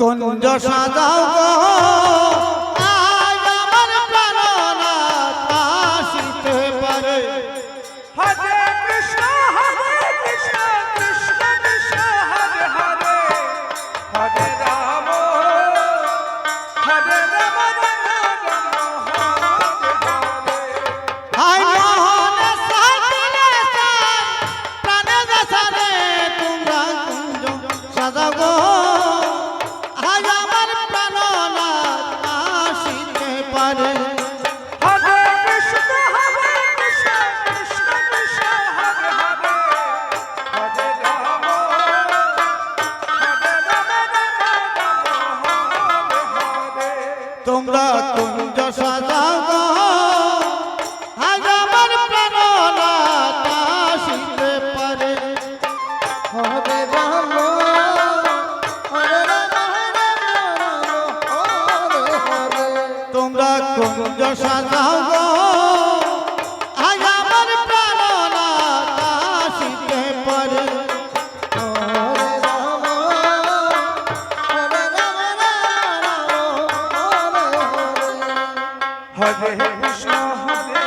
কুঞ্জ সাজাও আজ আমার প্রাণ আসিতে পারে। হাতে কুঞ্জ সাজাও গো। আজ আমার প্রাণনা হরে কৃষ্ণ হরে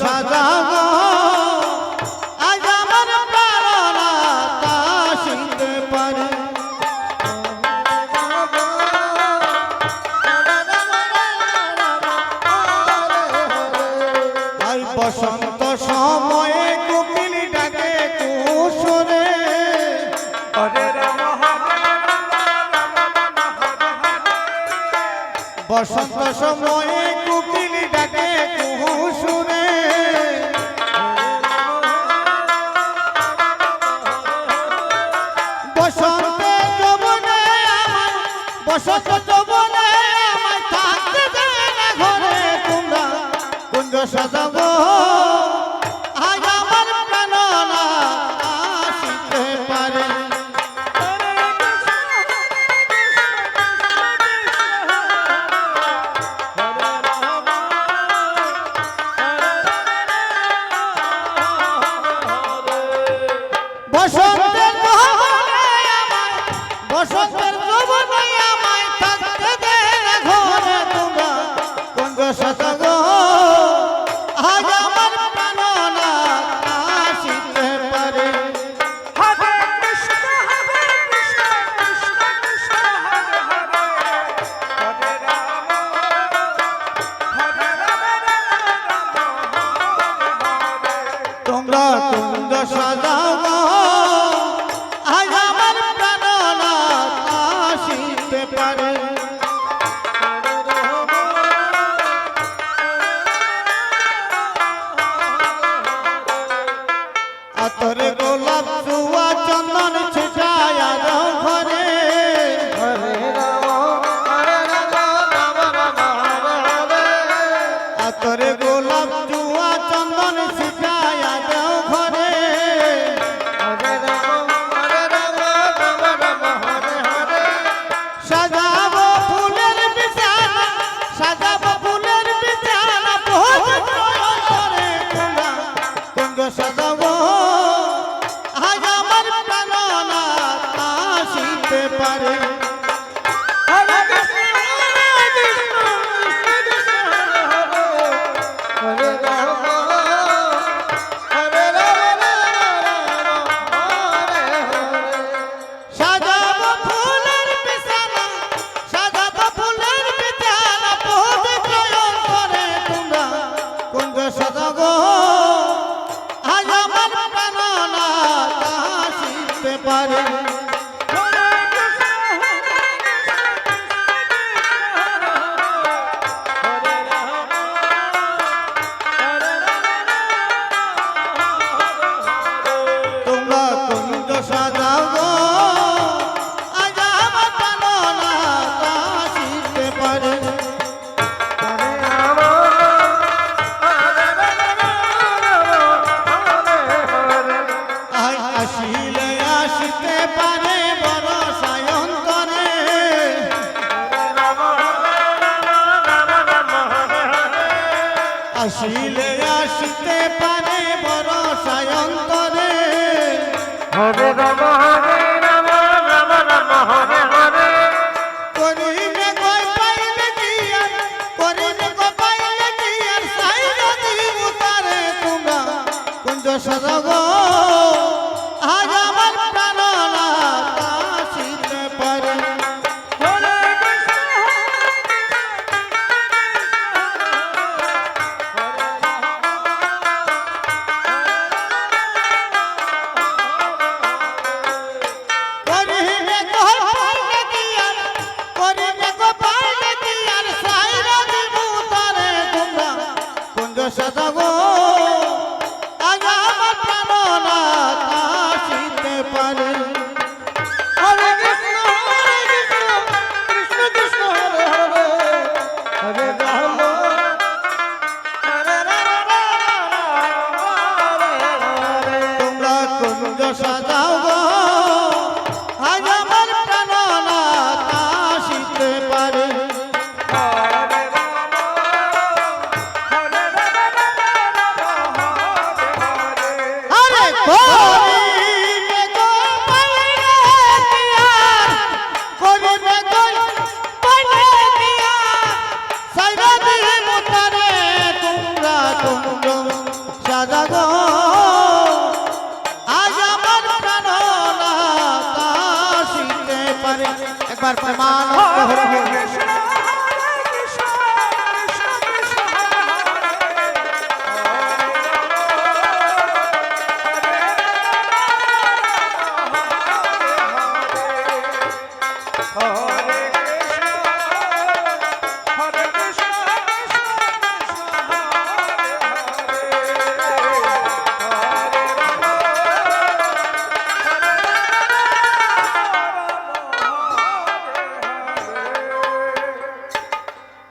সাজানো বসন্ত সময়ে কুকিল ডাকে কুহু শুনে বসন্ত যবনে বসন্ত যবনে আমায় থাকতে দেয় না ঘরে তোমরা কুঞ্জ সাজাবো। আসিলে আসিতে পারে বড় সায়ন্তরে হরে রাম হরে রাম রাম রাম হরে 啥都 আল্লাহ